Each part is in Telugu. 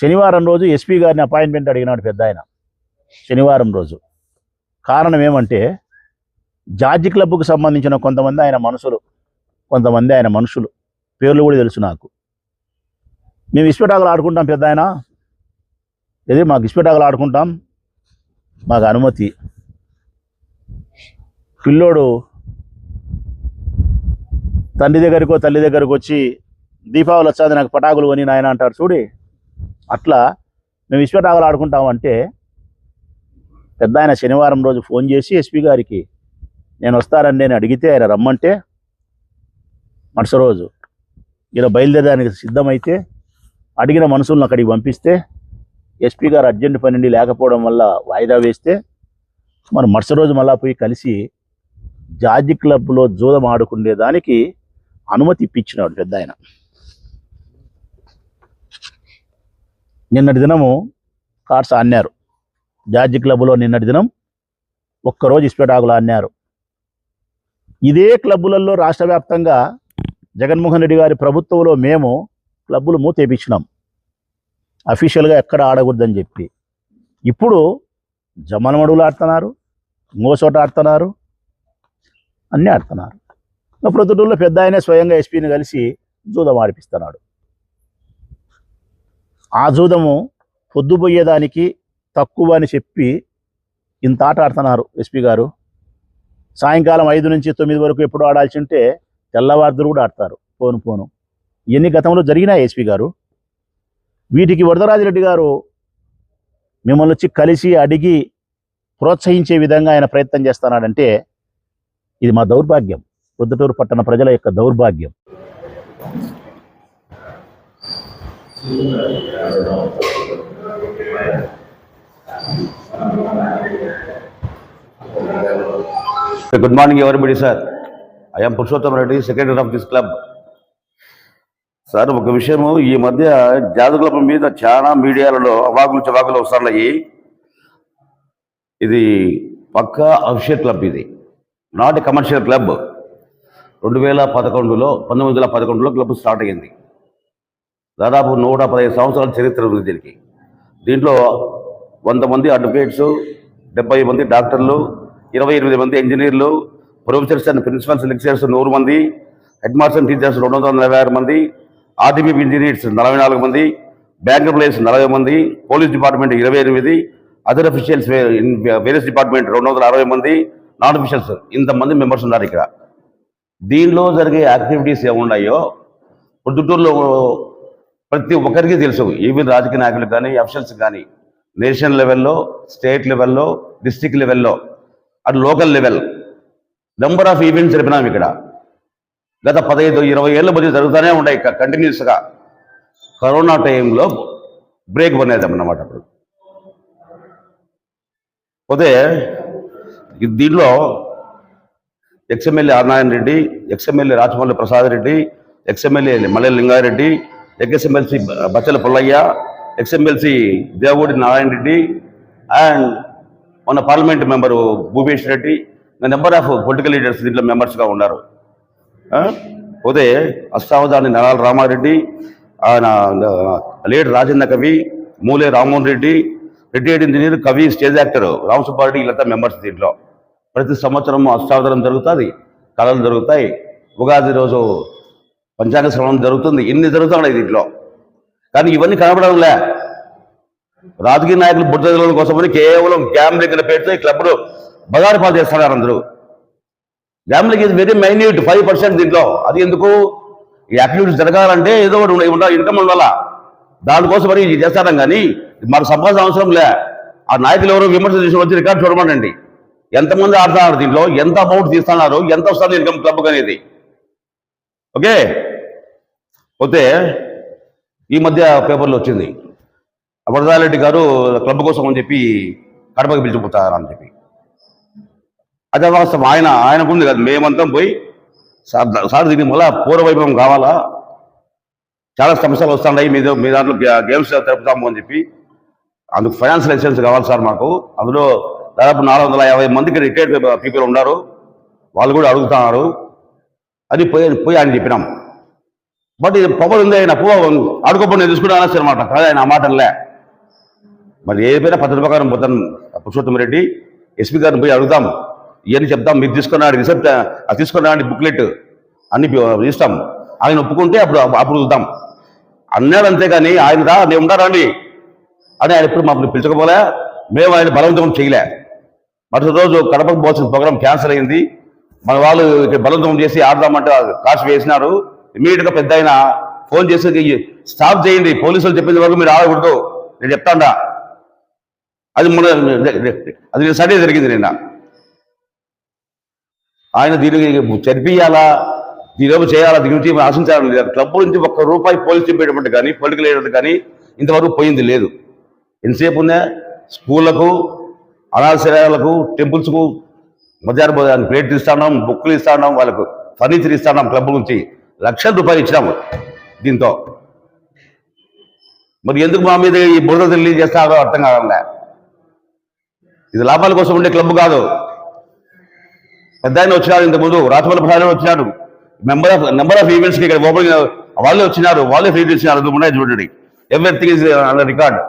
శనివారం రోజు ఎస్పీ గారిని అపాయింట్మెంట్ అడిగినాడు పెద్ద ఆయన. శనివారం రోజు. కారణం ఏమంటే జార్జి క్లబ్కు సంబంధించిన కొంతమంది ఆయన మనుషులు కొంతమంది ఆయన మనుషులు పేర్లు కూడా తెలుసు నాకు. మేము ఇస్పెటాకులు ఆడుకుంటాం పెద్ద ఆయన. ఇది మాకు ఇస్పెటాకులు ఆడుకుంటాం. మాకు అనుమతి. పిల్లోడు తండ్రి దగ్గరికో తల్లి దగ్గరకు వచ్చి దీపావళి వచ్చాది నాకు పటాకులు కొని నాయన అంటారు. చూడి అట్లా మేము ఇస్పెటాకులు ఆడుకుంటామంటే పెద్ద ఆయన శనివారం రోజు ఫోన్ చేసి ఎస్పీ గారికి నేను వస్తారని నేను అడిగితే ఆయన రమ్మంటే మరుస రోజు ఇలా బయలుదేరడానికి సిద్ధమైతే అడిగిన మనుషులను అక్కడికి పంపిస్తే ఎస్పీ గారు అర్జెంట్ పని నుండి లేకపోవడం వల్ల వాయిదా వేస్తే మరి మరుస రోజు మళ్ళా పోయి కలిసి జార్జి క్లబ్లో జూదం ఆడుకునే దానికి అనుమతి ఇప్పించినాడు పెద్ద ఆయన. నిన్నటి దినము కార్స్ అన్నారు. జార్జి క్లబ్లో నిన్నటి దినం ఒక్కరోజు ఇస్పెటాకులు అన్నారు. ఇదే క్లబ్బులలో రాష్ట్ర వ్యాప్తంగా జగన్మోహన్ రెడ్డి గారి ప్రభుత్వంలో మేము క్లబ్బులు మూతేపించినాం అఫీషియల్గా ఎక్కడ ఆడకూడదని చెప్పి. ఇప్పుడు జమనమడుగులు ఆడుతున్నారు ఇంకోచోట ఆడుతున్నారు అన్నీ ఆడుతున్నారు. ఇంకా ప్రొద్దుటూరులో పెద్ద ఆయనే స్వయంగా ఎస్పీని కలిసి జూదం ఆడిపిస్తున్నాడు. ఆ జూదము పొద్దుపోయేదానికి తక్కువ అని చెప్పి ఇంత ఆట ఆడుతున్నారు ఎస్పీ గారు. సాయంకాలం ఐదు నుంచి తొమ్మిది వరకు ఎప్పుడు ఆడాల్సి ఉంటే తెల్లవారుదులు కూడా ఆడతారు పోను పోను. ఇవన్నీ గతంలో జరిగినాయి ఎస్పీ గారు. వీటికి వరదరాజిరెడ్డి గారు మిమ్మల్ని వచ్చి కలిసి అడిగి ప్రోత్సహించే విధంగా ఆయన ప్రయత్నం చేస్తున్నాడంటే ఇది మా దౌర్భాగ్యం. పొద్దుటూరు పట్టణ ప్రజల యొక్క దౌర్భాగ్యం. Good morning everybody sir I'm Purushottam Reddy secretary of this club sir ఒక విషయము ఈ మధ్య జాదు క్లబ్ మీద చాలా మీడియాలలో అవాకులు చవాకులు వస్తున్నాయి. ఇది పక్కా అఫిషియల్ క్లబ్ ఇది. నాట్ ఎ కమర్షియల్ క్లబ్ రెండు వేల పదకొండులో పంతొమ్మిది వందల పదకొండులో క్లబ్ స్టార్ట్ అయ్యింది. దాదాపు నూట పదహైదు సంవత్సరాల చరిత్ర ఉంది దీనికి. దీంట్లో వంద మంది అడ్వకేట్స్ డెబ్బై మంది డాక్టర్లు ఇరవై ఎనిమిది మంది ఇంజనీర్లు ప్రొఫెసర్స్ అండ్ ప్రిన్సిపల్స్ లెక్చరర్స్ నూరు మంది హెడ్ మాస్టర్ టీచర్స్ రెండు వందల నలభై ఆరు మంది ఆర్టీపీ ఇంజనీర్స్ నలభై నాలుగు మంది బ్యాంక్ ఎంప్లాయీస్ నలభై మంది పోలీస్ డిపార్ట్మెంట్ ఇరవై ఎనిమిది అదర్ అఫీషియల్స్ వేరియస్ డిపార్ట్మెంట్ రెండు వందల అరవై మంది నాన్ అఫీషియల్స్ ఇంతమంది మెంబర్స్ ఉన్నారు ఇక్కడ. దీనిలో జరిగే యాక్టివిటీస్ ఏమున్నాయో పొద్దుటూరులో ప్రతి ఒక్కరికి తెలుసు ఈవెన్ రాజకీయ నాయకులు కానీ అఫీషియల్స్ కానీ నేషనల్ లెవెల్లో స్టేట్ లెవెల్లో డిస్టిక్ లెవెల్లో అటు local level number of events జరిపినాం ఇక్కడ. గత పదహైదు ఇరవై ఏళ్ళ మధ్య జరుగుతూనే ఉన్నాయి కంటిన్యూస్గా కరోనా టైంలో బ్రేక్ పనేదాం అన్నమాట అప్పుడు. పోతే దీంట్లో ex MLA R Narayana Reddy ex MLA Rajamouli Prasad Reddy ex MLA Malle Lingareddy ex MLC Bachala Pullaiah ex MLC Devudi Narayana Reddy and మన parliament member Bhupesh Reddy. Number of political leaders దీంట్లో మెంబర్స్గా ఉన్నారు. పోతే అష్టావధాని నరాల రామారెడ్డి ఆయన లీడర్ రాజేంద్ర కవి మూలే రామ్మోహన్ రెడ్డి రిటైర్డ్ ఇంజనీర్ కవి స్టేజ్ యాక్టర్ రామ్ సుబ్బారెడ్డి వీళ్ళంతా మెంబర్స్ దీంట్లో. ప్రతి సంవత్సరం అష్టావధానం జరుగుతుంది కళలు జరుగుతాయి. ఉగాది రోజు పంచాంగ శ్రవణం జరుగుతుంది. ఇన్ని జరుగుతున్నాయి దీంట్లో. కానీ ఇవన్నీ కనబడంలే రాజకీయ నాయకులు బుద్ధ కోసమని కేవలం గ్యాంబ్లింగ్ అనే పేరుతో ఈ క్లబ్లు బజారు పాలు చేస్తున్నారు అందరూ. Gambling is very minute five percent దీంట్లో. అది ఎందుకు? ఈ యాక్టివిటీస్ జరగాలంటే ఏదో ఒకటి ఉండాలి ఇన్కమ్ ఉండాల దానికోసం మరి ఇది కానీ మాకు సంపాదన అవసరం లే. ఆ నాయకులు ఎవరు విమర్శ చేసి వచ్చి రికార్డు చూడమనండి ఎంతమంది ఆడుతున్నారు దీంట్లో? ఎంత అమౌంట్ తీస్తున్నారు? ఎంత వస్తుంది ఇన్కమ్ క్లబ్ అనేది? ఓకే? పోతే ఈ మధ్య పేపర్లో వచ్చింది. వరదారెడ్డి గారు క్లబ్ కోసం అని చెప్పి కడపకి పిలిచిపోతారు అని చెప్పి. అదే వాస్తవం ఆయన ఆయనకుంది కదా. మేమంతా పోయి సార్ సార్ దీని వల్ల పూర్వవైభవం కావాలా? చాలా సమస్యలు వస్తున్నాయి. మీ మీ దాంట్లో గేమ్స్ జరుపుతాము అని చెప్పి. అందుకు ఫైనాన్స్ లైసెన్స్ కావాలి సార్ మాకు. అందులో దాదాపు నాలుగు వందల యాభై మందికి రిటైర్డ్ పీపుల్ ఉన్నారు. వాళ్ళు కూడా అడుగుతున్నారు. అది పోయి పోయి ఆయన చెప్పినాం. బట్ ఇది పవర్ ఉంది ఆయన పో ఆడుకోపోయి నేను తీసుకుంటా అనొచ్చు అనమాట కాదు ఆయన ఆ మాటలే మరి ఏదైనా పద్ధతి ప్రకారం పోతాను? పురుషోత్తమ రెడ్డి ఎస్పీ గారిని పోయి అడుగుదాం. ఇవన్నీ చెప్తాం మీరు తీసుకున్నాడు రిసెప్ట్ అది తీసుకున్నాడు బుక్లెట్ అన్ని ఇస్తాం. ఆయన ఒప్పుకుంటే అప్పుడు అప్పుడు చూద్దాం అన్నాడు అంతేగాని ఆయన రా నేను ఉంటారా అని ఆయన ఎప్పుడు మమ్మల్ని పిలుచకపోలే మేము ఆయన బలవంతం చేయలే. మరుసటి రోజు కడపకు పోవాల్సిన ప్రోగ్రాం క్యాన్సిల్ అయింది. మన వాళ్ళు ఇక్కడ బలవంతం చేసి ఆడదామంటే కాసు వేసినారు. ఇమీడియట్గా పెద్ద ఆయన ఫోన్ చేసి స్టాప్ చేయండి పోలీసులు చెప్పిన వరకు మీరు ఆడకూడదు నేను చెప్తాడా. అది మన అది నేను సడే జరిగింది నిన్న. ఆయన దీనికి చనిపించాలా దీని చేయాలా? దీని నుంచి ఆశించాలని లేదు క్లబ్ నుంచి ఒక్క రూపాయి పోలీసు చెప్పేటప్పుడు కానీ పొలిటికల్ లీడర్ కానీ ఇంతవరకు పోయింది లేదు. ఎంతసేపు ఉందా? స్కూళ్ళకు అనాశాలకు టెంపుల్స్కు మధ్యాహ్నం భోజనానికి ప్లేట్లు ఇస్తాం బుక్కులు ఇస్తాం వాళ్ళకు ఫర్నిచర్ ఇస్తాం క్లబ్ నుంచి. లక్షల రూపాయలు ఇచ్చినాము దీంతో మరి ఎందుకు మా మీద ఈ బురద తెలియ చేస్తారో అర్థం కావట్లే ఇది లాభాల కోసం ఉండే క్లబ్ కాదు పెద్ద ఆయన వచ్చినారు ఇంతకుముందు రాచమల్లి ప్రసాద్ వచ్చినాడు మెంబర్ ఆఫ్ నెంబర్ ఆఫ్ ఈవెంట్స్కి ఇక్కడ ఓపెన్ వాళ్ళే వచ్చినారు వాళ్ళే ఫ్రీ ఇచ్చినారు అది ఉన్నాయి చూడండి ఎవ్రీథింగ్ ఇస్ రికార్డ్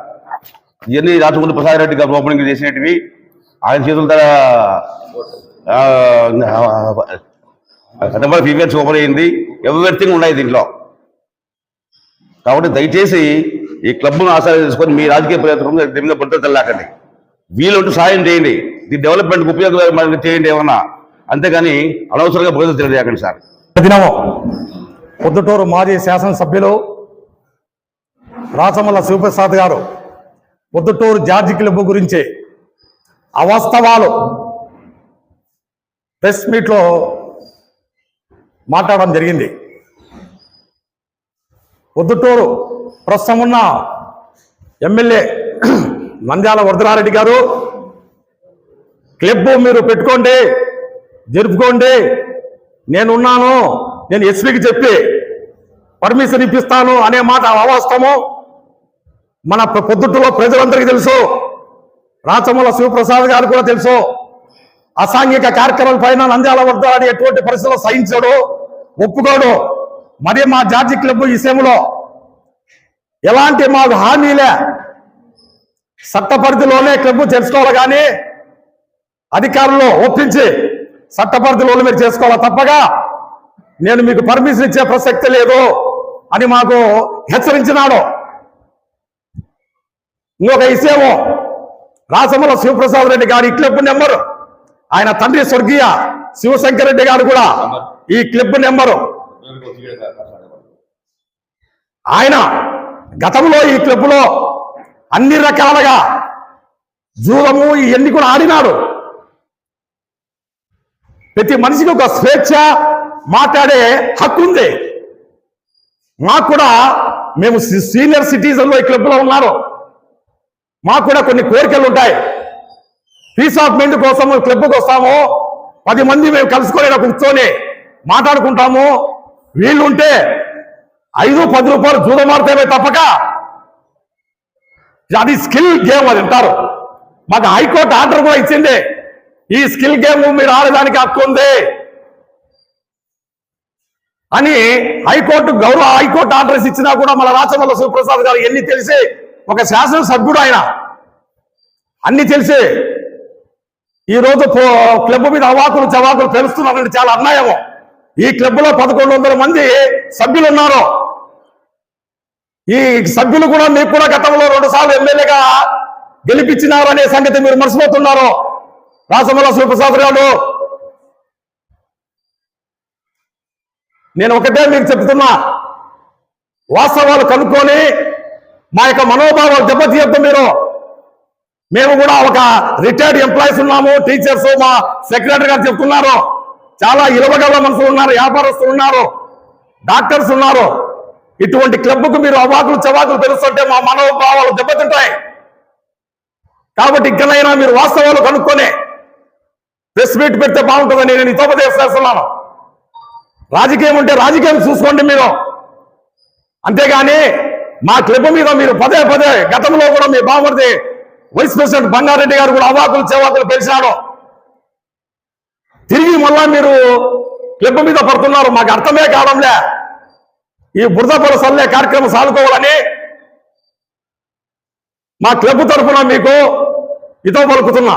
ఇవన్నీ రాచమల్లి ప్రసాద్ రెడ్డి గారు ఓపెనింగ్ చేసినవి ఆయన చేతుల ద్వారా నెంబర్ ఆఫ్ ఈవెంట్స్ ఓపెన్ అయింది ఎవ్రీథింగ్ ఉన్నాయి దీంట్లో. కాబట్టి దయచేసి ఈ క్లబ్ను ఆశ్రయం చేసుకొని మీ రాజకీయ ప్రయత్నం దీని మీద పడితే తెల్లాకండి వీలుంటూ సాయం చేయండి. దీని డెవలప్మెంట్కి ఉపయోగం చేయండి ఏమన్నా. అంతేగాని అనవసరంగా బోధన తెలియజేయకండి సార్. దినము పొద్దుటూరు మాజీ శాసనసభ్యులు రాచమల్ల శివప్రసాద్ గారు పొద్దుటూరు జార్జి క్లబ్ గురించి అవాస్తవాలు ప్రెస్ మీట్లో మాట్లాడడం జరిగింది. పొద్దుటూరు ప్రస్తుతం ఉన్న ఎమ్మెల్యే నంద్యాల వరదరారెడ్డి గారు క్లబ్బు మీరు పెట్టుకోండి జరుపుకోండి నేనున్నాను నేను ఎస్పీకి చెప్పి పర్మిషన్ ఇప్పిస్తాను అనే మాట అవాస్తవము. మన పొద్దుటూరులో ప్రజలందరికీ తెలుసు రాచముల శివప్రసాద్ గారు కూడా తెలుసు అసాంఘిక కార్యక్రమాల పైన నంద్యాల వద్ద ఎటువంటి పరిస్థితుల్లో సహించాడు. ఒప్పుకోడు. మరి మా జార్జి క్లబ్ విషయంలో ఎలాంటి మాకు హామీలే. చట్ట పరిధిలోనే క్లబ్ తెలుసుకోవాలి కానీ అధికారులు ఒప్పించి చట్ట పరిధిలోనే మీరు చేసుకోవాలి తప్పగా. నేను మీకు పర్మిషన్ ఇచ్చే ప్రసక్తి లేదు అని మాకు హెచ్చరించినాడు. ఇంకొక విషయము రాసమల శివప్రసాద్ రెడ్డి గారి ఈ క్లబ్ నెంబరు. ఆయన తండ్రి స్వర్గీయ శివశంకర్ రెడ్డి గారు కూడా. ఈ క్లిప్ నెంబరు. ఆయన గతంలో ఈ క్లబ్లో అన్ని రకాలుగా జూదము ఇవన్నీ కూడా ఆడినాడు. ప్రతి మనిషికి ఒక స్వేచ్ఛ మాట్లాడే హక్కు ఉంది. మాకు కూడా మేము సి- సీనియర్ సిటిజన్లో ఈ క్లబ్లో ఉన్నారు. మాకు కూడా కొన్ని కోరికలు ఉంటాయి. పీస్ ఆఫ్ మైండ్ కోసం క్లబ్కి వస్తాము. పది మంది మేము కలుసుకొని కూర్చొని మాట్లాడుకుంటాము. వీళ్ళుంటే ఐదు పది రూపాయలు జూదమాడితేనే తప్పక. అది స్కిల్ గేమ్ అది అంటారు. మాకు హైకోర్టు ఆర్డర్ కూడా ఇచ్చింది. ఈ స్కిల్ గేమ్ మీరు ఆడడానికి హక్కు ఉంది. అని హైకోర్టు గౌరవ హైకోర్టు ఆర్డర్స్ ఇచ్చినా కూడా మన రాచమల్ల శివప్రసాద్ గారు ఎన్ని తెలిసి ఒక శాసనసభ్యుడు ఆయన. అన్ని తెలిసి ఈ రోజు పో- క్లబ్ మీద అవాకులు చవాకులు పెరుస్తున్నారంటే చాలా అన్యాయము. ఈ క్లబ్లో పదకొండు వందల మంది సభ్యులు ఉన్నారు ఈ సభ్యులు కూడా మీకు కూడా గతంలో రెండు సార్లు ఎమ్మెల్యేగా గెలిపించినారనే సంగతి మీరు మర్చిపోతున్నారు. రాసమల్ల శివప్రసాద్ గారు. నేను ఒకటే మీకు చెప్తున్నా. వాస్తవాలు కనుక్కొని మా యొక్క మనోభావాలు దెబ్బతీయద్దు మీరు. మేము కూడా ఒక రిటైర్డ్ ఎంప్లాయీస్ ఉన్నాము. టీచర్స్ మా సెక్రటరీ గారు చెప్తున్నారు. చాలా ఇలవగల మనుషులు ఉన్నారు వ్యాపారస్తులు ఉన్నారు డాక్టర్స్ ఉన్నారు. ఇటువంటి క్లబ్కు మీరు అవాకులు చవాకులు తెలుస్తుంటే మా మనోభావాలు దెబ్బతింటాయి. కాబట్టి ఇక్కడైనా మీరు వాస్తవాలు కనుక్కొని ప్రెస్ మీట్ పెడితే బాగుంటుందని నేను హితోపదేశం చేస్తున్నాను. రాజకీయం ఉంటే రాజకీయం చూసుకోండి మీరు. అంతేగాని మా క్లబ్ మీద మీరు పదే పదే గతంలో కూడా మీ బాగుంది వైస్ ప్రెసిడెంట్ బంగారెడ్డి గారు కూడా అవాకులు చెవాకులు పెంచినాడు తిరిగి మళ్ళా మీరు క్లిప్ మీద పడుతున్నారు. మాకు అర్థమే కావడంలే. ఈ బురద పరసల్లే కార్యక్రమం సాగుకోవాలని మా క్లబ్ తరఫున మీకు ఇతో పలుకుతున్నా.